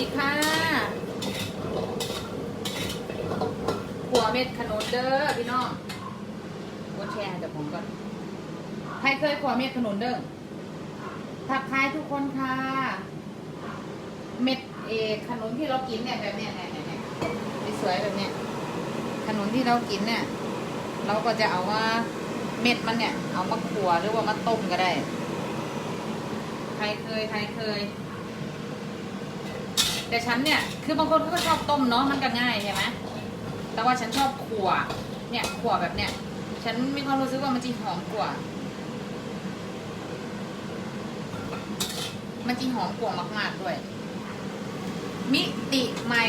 ดีค่ะหัวเม็ดขนุนเด้อพี่น้องกดแชร์ให้เดี๋ยวผมก่อน ใครเคยขัวเม็ดขนุนเด้อทักทายทุกคนค่ะ เม็ดเอขนุนที่เรากินเนี่ยแบบเนี้ยเนี่ยเนี่ยเนี่ยสวยแบบเนี้ยขนุนที่เรากินเนี่ย เราก็จะเอาว่าเม็ดมันเนี่ย เอามาขัวหรือว่ามาต้มก็ได้ ใครเคยใครเคย แต่ฉันเนี่ยคือบางคนเขาก็ชอบต้มเนาะมันก็ง่ายใช่ไหมแต่ว่าฉันชอบขั่วเนี่ยขั่วแบบเนี้ยฉันมีความรู้สึกว่ามันจะหอมกว่า มันจะหอมกว่ามากๆด้วย มิติใหม่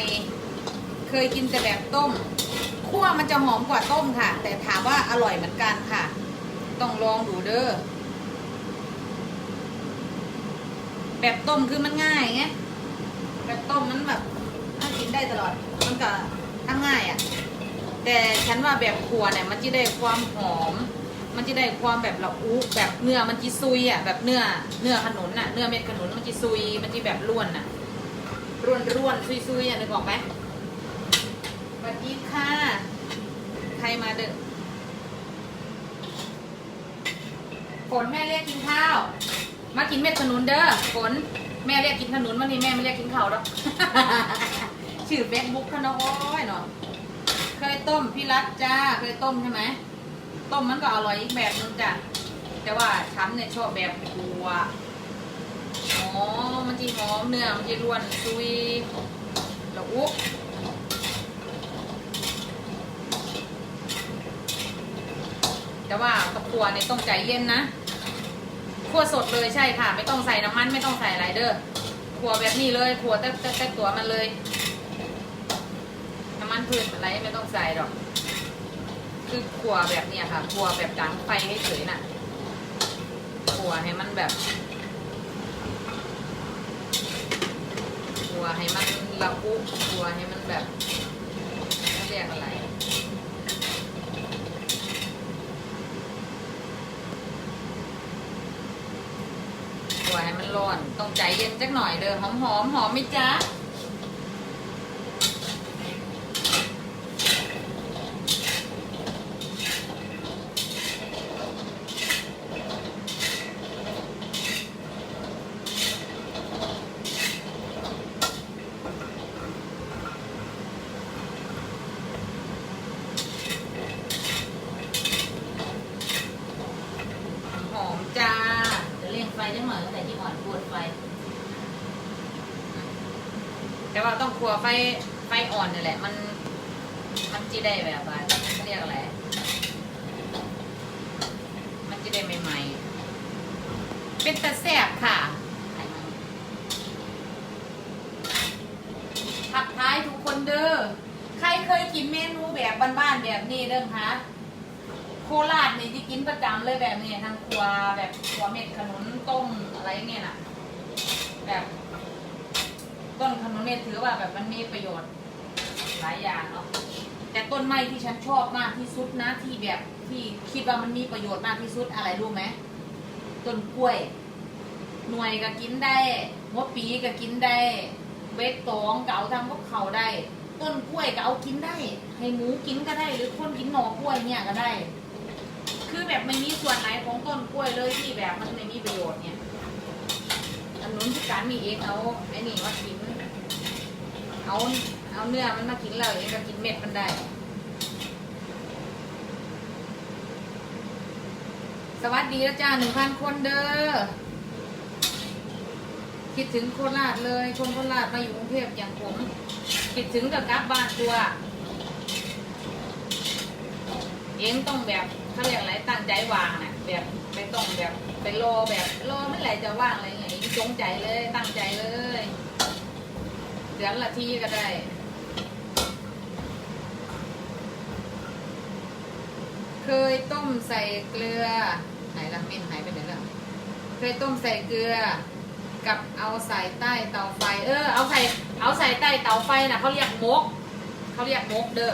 เคยกินแต่แบบต้มคั่วมันจะหอมกว่าต้มค่ะ แต่ถามว่าอร่อยเหมือนกันค่ะ ต้องลองดูเด้อแบบต้มคือมันง่ายไง แบบต้มมันแบบถ้ากินได้ตลอด มันก็ทั้งง่ายอะ่ะ แต่ฉันว่าแบบครัวเนี่ยมันจะได้ความหอม มันจะได้ความแบบละอุแบบเนื้อมันจะซุยอะแบบเนื้อเนื้อขนุนอะเนื้อเม็ดขนุนมันจะซุย มันจะแบบร่วนอะร่วนร่วนซุยซุยอะนึกออกไหมสวัสดีค่ะ ใครมาเด้อฝนแม่เรียกกินข้าว มากินเม็ดขนุนเด้อฝน แม่เรียกกินขนุนวันนี้แม่ไม่เรียกกินข้าวหรอกชื่อเฟซบุ๊กเขาเนาะโอ้ยเนาะเคยต้มพี่รัตจ้าเคยต้มใช่ไหมต้มมันก็อร่อยอีกแบบนึงจ้ะแต่ว่าฉันเนี่ยชอบแบบคัวอ๋อมันจีหอมเนื้อมันจีร่วนซุยแล้วอุ๊บแต่ว่าตะกัวเนี่ยต้องใจเย็นนะ คั่วสดเลยใช่ค่ะ ไม่ต้องใส่น้ำมันไม่ต้องใส่อะไรเด้อขัวแบบนี้เลยขัวแต่แต่แต่ตัวมันเลย น้ำมันพืชอะไรไม่ต้องใส่หรอก คือขัวแบบเนี้ยค่ะขัวแบบกลางไฟให้เฉยน่ะขัวให้มันแบบขัวให้มันละอุขัวให้มันแบบเรียกอะไร ขัวให้มันร้อน ต้อง ใจเย็นจักหน่อยเด้อหอมหอมหอมไหมจ๊ะ หอมจ้า จะเร่งไฟจังหน่อยตั้ง แต่ที่อ่อนปวดไฟ แต่ว่าต้องครัวไฟไฟอ่อนนี่แหละ มันมันจีได้แบบว่าเขาเรียกอะไร มันจะได้ใหม่ๆ เป็นตะแซบค่ะทักท้ายทุกคนเด้อ ใครเคยกินเมนูแบบบ้านๆแบบนี้เด้อคะ ราชนี่ที่กินประจำเลยแบบนี้ทางครัวแบบครัวเม็ดขนุนต้มอะไรเงี้ยน่ะ แบบ ต้นขนุนเนี่ยถือว่าแบบมันมีประโยชน์หลายอย่างเนาะแต่ต้นไม้ที่ฉันชอบมากที่สุดนะที่แบบที่คิดว่ามันมีประโยชน์มากที่สุดอะไรรู้ไหมต้นกล้วย หน่วยก็กินได้หัวปีก็กินได้เบ็ดตองก็เอาทำกับเขาได้ ต้นกล้วยก็เอากินได้ ให้หมูกินก็ได้ หรือคนกินหน่อกล้วยเนี่ยก็ได้ คือแบบไม่มีส่วนไหนของต้นกล้วยเลยที่แบบมันไม่มีประโยชน์เนี่ยอันนู้นที่การมีเองเอาไอ้นี่มากินเอาเอาเนื้อมันมากินแล้วเองก็กินเม็ดมันได้ สวัสดีแล้วจ้าหนึ่งพันคนเด้อคิดถึงโคราชเลย คนโคราชมาอยู่กรุงเทพอย่างผม คิดถึงกับกลับบ้านตัว เองต้องแบบ เขาเรียกอะไรตั้งใจวางน่ะแบบไม่ต้องแบบไปรอแบบรอเมื่อไหร่จะว่างอะไรอย่างเงี้ยจงใจเลย ตั้งใจเลยเดือนละทีก็ได้เคยต้มใส่เกลือไหนละเม่นหายไปไหนแล้วเคยต้มใส่เกลือ กับเอาใส่ใต้เตาไฟ เออ เอาใส่เอาใส่ใต้เตาไฟน่ะเขาเรียกมกเขาเรียกมกเด้อ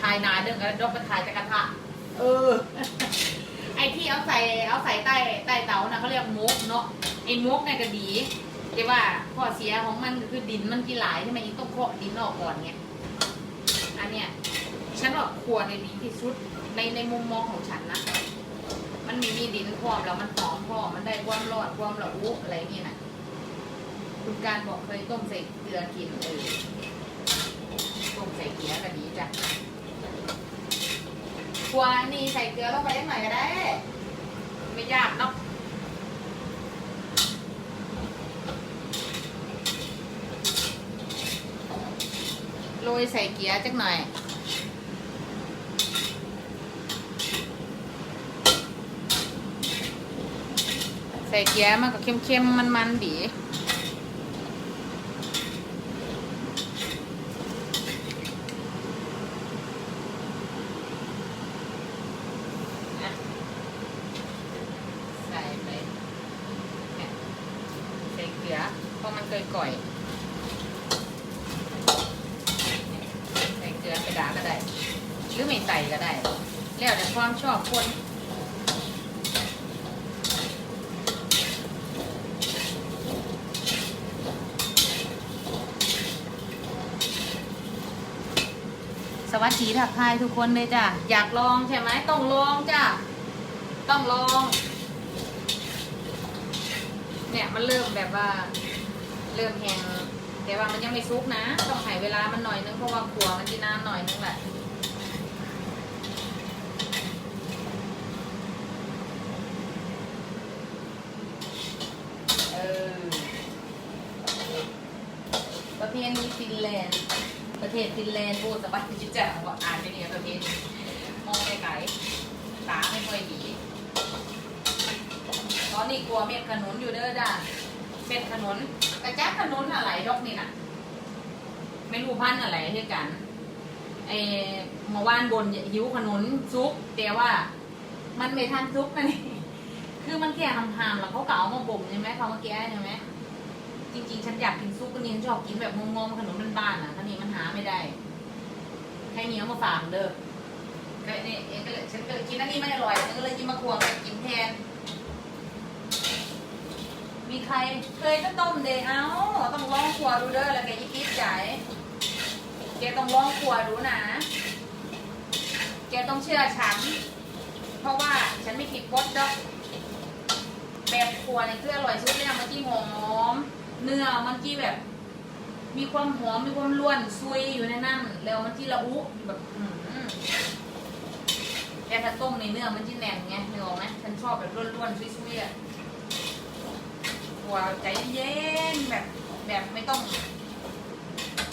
ทายนาเด้อกันดอกกระทายจากกระทะ เออ ไอที่เอาใส่เอาใส่ใต้ใต้เตาน่ะเขาเรียกมกเนาะไอ้มกเนี่ยก็ดีแต่ว่าข้อเสียของมันก็คือดินมันกี่หลายใช่ไหมอีกต้องเคาะดินออกก่อนไงอันเนี้ยฉันว่าควรในดีที่สุดในในมุมมองของฉันนะมันมีมีดินพร้อมแล้วมันหอมพร้อมมันได้ความรอดความระอุอะไรอย่างเงี้ยนะคุณการบอกเคยต้มใส่เกลือกินเออต้มใส่เกลือก็ดีจ้ะ ครัวนี่ใส่เกลือลงไปได้หน่อยก็ได้ ไม่ยากเนาะโรยใส่เกี๊ยจักหน่อยใส่เกี๊ยมันก็เข้มๆ มันๆดี อะใส่ไปเนี่ยใส่เกลือเพราะมันเกยก่อยใส่เกลือไปด่าก็ได้ หรือไม่ใส่ก็ได้ แล้วแต่ความชอบคนสวัสดีทักทายทุกคนเลยจ้ะ อยากลองใช่ไหมต้องลองจ้ะ ต้องลอง เนี่ยมันเริ่มแบบว่า เริ่มแห้งแต่ว่ามันยังไม่ซุกนะ ต้องให้เวลามันหน่อยนึงเพราะว่าขัวมันจะนานหน่อยนึงแหละประเทศนี้ฟินแลนด์ ประเทศฟินแลนด์พูดสบายจิตใจว่าอ่านไปเนี่ยประเทศมองไกลๆตาไม่ค่อยดีตอนนี้กลัวเม็ดขนุนอยู่เด้อจ้ะเม็ดขนุน ระจับขนุนอะไรดอกนี่น่ะ ไม่รู้พันอะไรเท่กันไอ้เมื่อวานบนหิวขนุนซุกแต่ว่ามันไม่ทันซุกนะนี่คือมันแค่หำๆแล้วเขาเก่ามาบ่มใช่ไหมเขามาแก้ใช่ไหมจริงๆ ฉันอยากกินซุปก็นี่ฉันชอบกินแบบงงๆขนมบ้านๆอะท่านี้มันหาไม่ได้ให้เนี้ยมาฝากเด้อก็นี่เองก็เลยฉันก็เลยกินอันนี้ไม่อร่อยฉันก็เลยกินมะขวงไปกินแทน มีใครเคยก็ต้มเดเอ้าต้องลองครัวดูเด้อแล้วแกยิ่งติดใจแกต้องลองครัวดูนะ แกต้องเชื่อฉัน เพราะว่าฉันไม่ผิดพจน์ดอกแบบครัวเนี่ยคืออร่อยสุดเลยมันที่หอม เนื้อมันที่แบบ มีความหอมมีความล้วนซุยอยู่ในนั้นแล้วมันที่ละอุแบบอืแกถ้าต้มในเนื้อมันที่แน่นไงเนึกอไหมฉันชอบแบบล้วนๆซุยๆอะ ครัวใจเย็นแบบแบบไม่ต้อง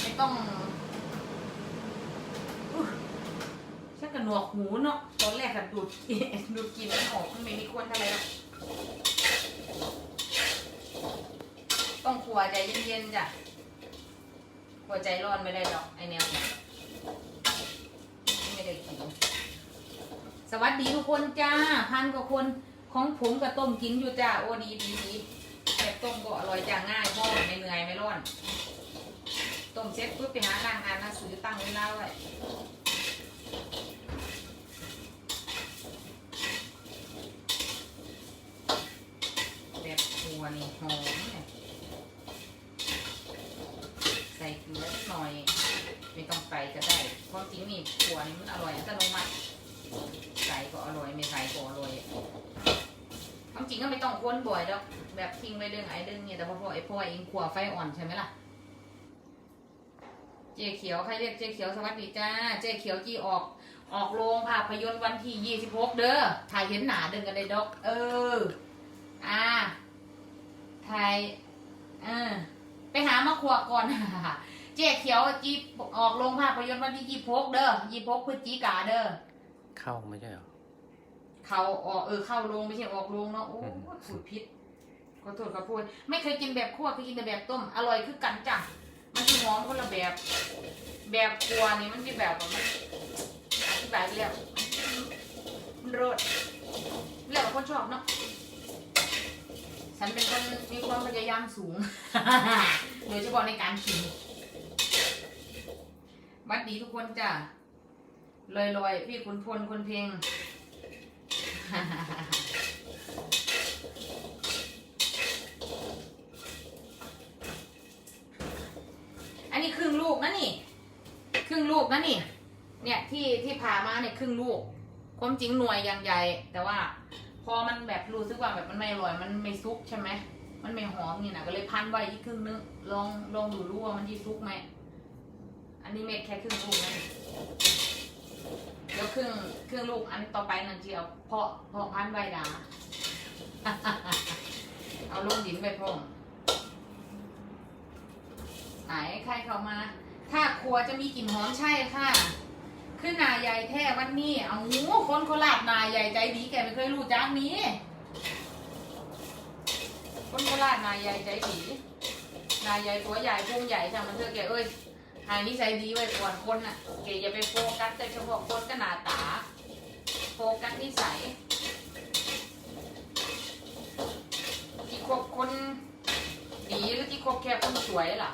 ไม่ต้องอุ๊ยฉันกับหนวกหูเนาะตอนแรกอะดูดดูดกินไมันออกมันไม่มีควนอะไรหรอกต้องขัวใจเย็นๆจ้ะขัวใจร้อนไม่ได้ดอกไอแนวเนี่ยไม่ได้กินสวัสดีทุกคนจ้าพันกว่าคนของผมกับต้มกินอยู่จ้าโอ้ดีดีดี ต้มก็อร่อยจ้าง่ายพ่อไม่เหนื่อยไม่ร้อน ต้มเสร็จปุ๊บไปหานั่งอ่านหนังสือตั้งเวลาไว้แบบครัวนี่หอมเนี่ยใส่เกลือนิดหน่อย ไม่ต้องใส่ก็ได้เพราะจริงนี่ขัวนี่มันอร่อยอัตโนมัติใส่ก็อร่อยไม่ใส่ก็อร่อย ความจริงก็ไม่ต้องค้นบ่อยดอกแบบทิ้งไปเรื่องไอ้เรื่องเนี่ยแต่พอพอไอ้พ่อเองขัวไฟอ่อนใช่ไหมล่ะ เจ๊เขียวใครเรียกเจ๊เขียวสวัสดีจ้า เจ๊เขียวจีออก ออกโรงภาพยนตร์วันที่ยี่สิบหกเด้อถ่ายเห็นหนาเดินกันเลยดอก เออ อ่าถ่ายเออไปหามาขวก่อนเจ๊เขียวจีออกโรงภาพยนตร์วันที่ยี่พกเด้อยี่พกพฤศจิกาเด้อเข้าไม่ใช่เหรอ เขาออกเออเข้าโรงไม่ใช่ออกโรงเนาะโอ้อืมพูดผิดขอโทษขอโทษไม่เคยกินแบบคั่วเคยกินแต่แบบต้ม อร่อยคือกันจ้ะมันจะหอมคนละแบบ แบบคั่วนี่มันจะแบบว่ามันอธิบายไปแล้วมันรสแล้วแต่คนชอบเนาะฉันเป็นคนมีความพยายามสูง โดยเฉพาะในการกินหวัดดีทุกคนจ้ะลอยๆ พี่คุณพลคนเพลง อันนี้ครึ่งลูกนะนี่ ครึ่งลูกนะนี่ เนี่ยที่ที่พามาเนี่ยครึ่งลูก ความจริงหน่วยยังใหญ่ แต่ว่า พอมันแบบรู้สึกว่าแบบมันไม่อร่อย มันไม่ซุกใช่ไหม มันไม่หอมเนี่นะก็เลยพันไว้อีกครึ่งนึง ลองลองดูรู้ว่ามันที่ซุกไหม อันนี้เม็ดแค่ครึ่งลูกนะ เดี๋ยวครึ่องเครึ่องลูกอันต่อไปนั่นจะเอาเพาะเพาะพันธุ์ไว้ดาเอาลงดินไปพ่อมไหนใครเข้ามา ถ้าครัวจะมีกลิ่นหอมใช่ค่ะ ขึ้นนาใหญ่แท้วันนี้ เอาคนโคราชนาใหญ่ใจดีแกไม่เคยรู้จักนี้ คนโคราชนาใหญ่ใจดี นายใหญ่ตัวใหญ่พุงใหญ่ช่างมันเถอะแกเอ้ย หายนิสัยดีไว้ก่อนคนน่ะแกอย่าไปโฟกัสแต่เฉพาะคนก็หนาตา โฟกัสนิสัยที่คบคนดีหรือที่คบแค่คนสวยล่ะ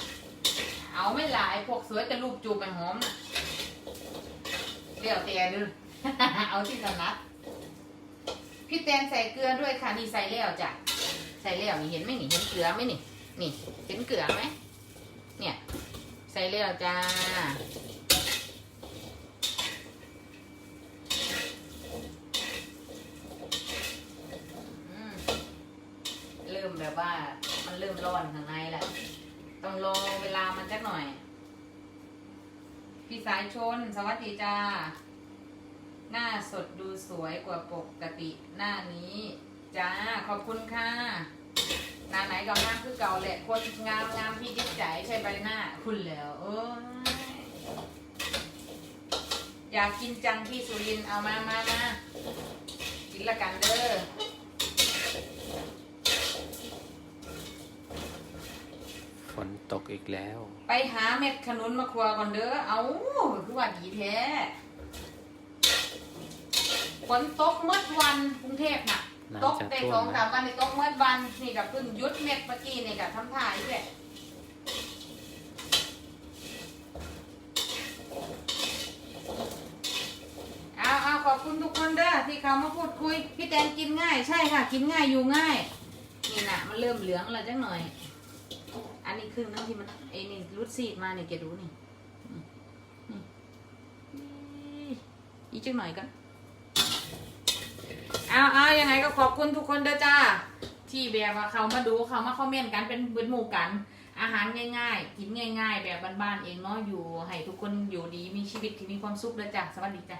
เอาไม่หลายพวกสวยแต่รูปจูบไปหอมน่ะเดี๋ยวแต่ดูเอาที่ถนัดพี่แตนใส่เกลือด้วยค่ะนี่ใส่แล้วจ้ะใส่แล้วนี่เห็นไหมนี่เห็นเกลือไหมนี่ นี่ เห็นเกลือไหมเนี่ย ใส่เลยเหรอจ้าอืมเริ่มแบบว่ามันเริ่มร้อนข้างในแหละต้องรอเวลามันจักหน่อย พี่สายชน สวัสดีจ้า หน้าสดดูสวยกว่าปกติหน้านี้ จ้า ขอบคุณค่ะ หน้าไหนก็งามคือเก่าแหละคนงามงามพี่จิตใจใช่ใบหน้า คุณแล้วเอ้ยอยากกินจังพี่สุรินทร์เอามามามากินละกันเด้อฝนตกอีกแล้ว ไปหาเม็ดขนุนมาครัวก่อนเด้อ เอาคือว่าดีแท้ ฝนตกเมื่อวันกรุงเทพน่ะ น่าตกจะแต่ท่วสองมสามนะวันในตกเมื่อวันนี่กับเพิ่งหยุดเม็ดเมื่อกี้นี่กับทำท่าอีกแหละเอาเอาขอบคุณทุกคนเด้อที่เขามาพูดคุย พี่แตนกินง่าย ใช่ค่ะ กินง่ายอยู่ง่าย นี่นะมันเริ่มเหลืองแล้วจังหน่อย อันนี้ครึ่งนึงที่มันไอ้นี่รุดซีดมาเนี่ยแกดูนี่นี่นี่อีกจังหน่อยกัน เอาเอายังไงก็ขอบคุณทุกคนเด้อจ้า ที่แบบว่าเขามาดูเขามาคอมเมนต์กันเป็นเพื่อนหมู่กัน อาหารง่ายๆ กินง่าย ๆ แบบบ้านๆเองเนาะอยู่ให้ทุกคนอยู่ดีมีชีวิตที่มีความสุขเด้อจ้าสวัสดีจ้า